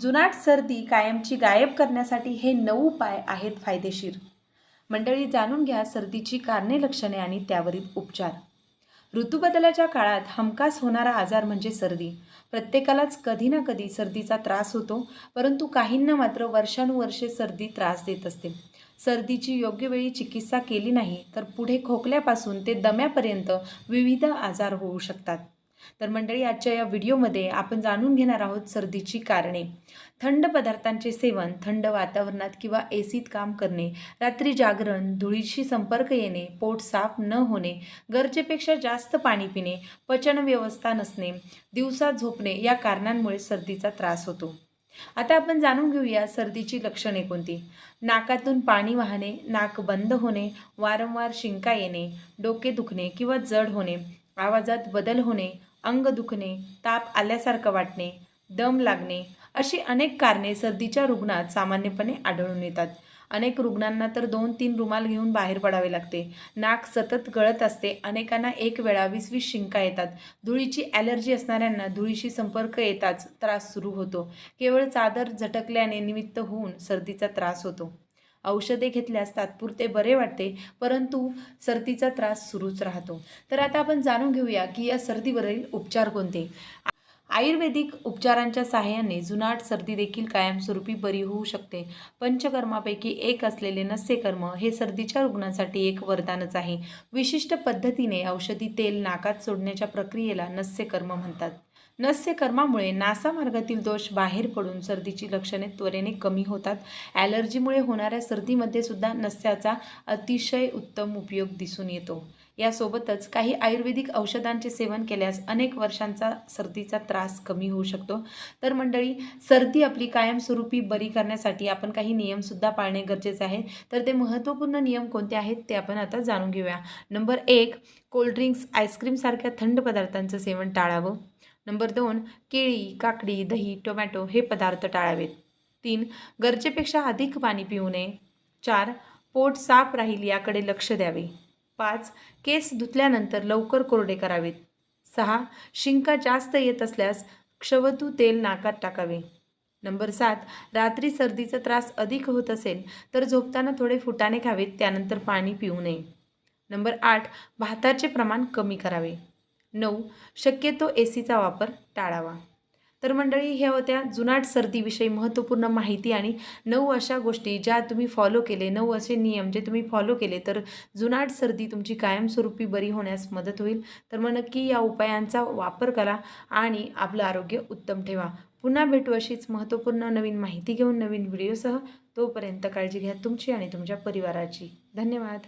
जुनाट सर्दी कायमची गायब करण्यासाठी हे नऊ उपाय आहेत फायदेशीर. मंडळी जाणून घ्या सर्दीची कारणे लक्षणे आणि त्यावरील उपचार. ऋतूबदलाच्या काळात हमखास होणारा आजार म्हणजे सर्दी. प्रत्येकालाच कधी ना कधी सर्दीचा त्रास होतो परंतु काहींना मात्र वर्षानुवर्षे सर्दी त्रास देत असते. सर्दीची योग्य वेळी चिकित्सा केली नाही तर पुढे खोकल्यापासून ते दम्यापर्यंत विविध आजार होऊ शकतात. तर मंडळी आजच्या या व्हिडिओमध्ये आपण जाणून घेणार आहोत सर्दीची कारणे. थंड पदार्थांचे सेवन थंड वातावरणात किंवा एसीत काम करणे रात्री जागरण धुळीशी संपर्क येणे पोट साफ न होणे गरजेपेक्षा जास्त पाणी पिणे पचन व्यवस्था नसणे दिवसा झोपणे या कारणांमुळे सर्दीचा त्रास होतो. आता आपण जाणून घेऊया सर्दीची लक्षणे कोणती? नाकातून पाणी वाहणे नाक बंद होणे वारंवार शिंका येणे डोके दुखणे किंवा जड होणे आवाजात बदल होणे अंग दुखणे ताप आल्यासारखं वाटणे दम लागणे अशी अनेक कारणे सर्दीच्या रुग्णात सामान्यपणे आढळून येतात. अनेक रुग्णांना तर दोन तीन रुमाल घेऊन बाहेर पडावे लागते. नाक सतत गळत असते. अनेकांना एक वेळा वीस वीस शिंका येतात. धुळीची ॲलर्जी असणाऱ्यांना धुळीशी संपर्क येताच त्रास सुरू होतो. केवळ चादर झटकल्याने निमित्त होऊन सर्दीचा त्रास होतो. औषधे घेतल्यास तात्पुरते बरे वाटते परंतु सर्दीचा त्रास सुरूच राहतो. तर आता आपण जाणून घेऊया की या सर्दीवरील उपचार कोणते? आयुर्वेदिक उपचारांच्या सहाय्याने जुनाट सर्दी देखील कायमस्वरूपी बरी होऊ शकते. पंचकर्मापैकी एक असलेले नस्यकर्म हे सर्दीच्या रुग्णांसाठी एक वरदानच आहे. विशिष्ट पद्धतीने औषधी तेल नाकात सोडण्याच्या प्रक्रियेला नस्यकर्म म्हणतात. नस्यकर्मामुळे नासामार्गातील दोष बाहेर पडून सर्दीची लक्षणे त्वरेने कमी होतात. ॲलर्जीमुळे होणाऱ्या सर्दीमध्ये सुद्धा नस्याचा अतिशय उत्तम उपयोग दिसून येतो. यासोबतच काही आयुर्वेदिक औषधांचे सेवन केल्यास अनेक वर्षांचा सर्दीचा त्रास कमी होऊ शकतो. तर मंडळी सर्दी आपली कायमस्वरूपी बरी करण्यासाठी आपण काही नियमसुद्धा पाळणे गरजेचे आहे. तर ते महत्त्वपूर्ण नियम कोणते आहेत ते आपण आता जाणून घेऊया. नंबर एक कोल्ड्रिंक्स आईस्क्रीमसारख्या थंड पदार्थांचं सेवन टाळावं. नंबर दोन केळी काकडी दही टोमॅटो हे पदार्थ टाळावेत. तीन गरजेपेक्षा अधिक पाणी पिऊ नये. चार पोट साफ राहील याकडे लक्ष द्यावे. पाच केस धुतल्यानंतर लवकर कोरडे करावेत. सहा शिंका जास्त येत असल्यास क्षवतू तेल नाकात टाकावे. नंबर सात रात्री सर्दीचा त्रास अधिक होत असेल तर झोपताना थोडे फुटाणे खावेत त्यानंतर पाणी पिऊ नये. नंबर आठ भाताचे प्रमाण कमी करावे. नऊ. शक्यतो ए सीचा वापर टाळावा. तर मंडळी ह्या होत्या जुनाट सर्दीविषयी महत्त्वपूर्ण माहिती आणि नऊ अशा गोष्टी ज्या तुम्ही फॉलो केले नऊ असे नियम जे तुम्ही फॉलो केले तर जुनाट सर्दी तुमची कायमस्वरूपी बरी होण्यास मदत होईल. तर मग नक्की या उपायांचा वापर करा आणि आपलं आरोग्य उत्तम ठेवा. पुन्हा भेटू अशीच महत्त्वपूर्ण नवीन माहिती घेऊन नवीन व्हिडिओसह. तोपर्यंत काळजी घ्या तुमची आणि तुमच्या परिवाराची. धन्यवाद.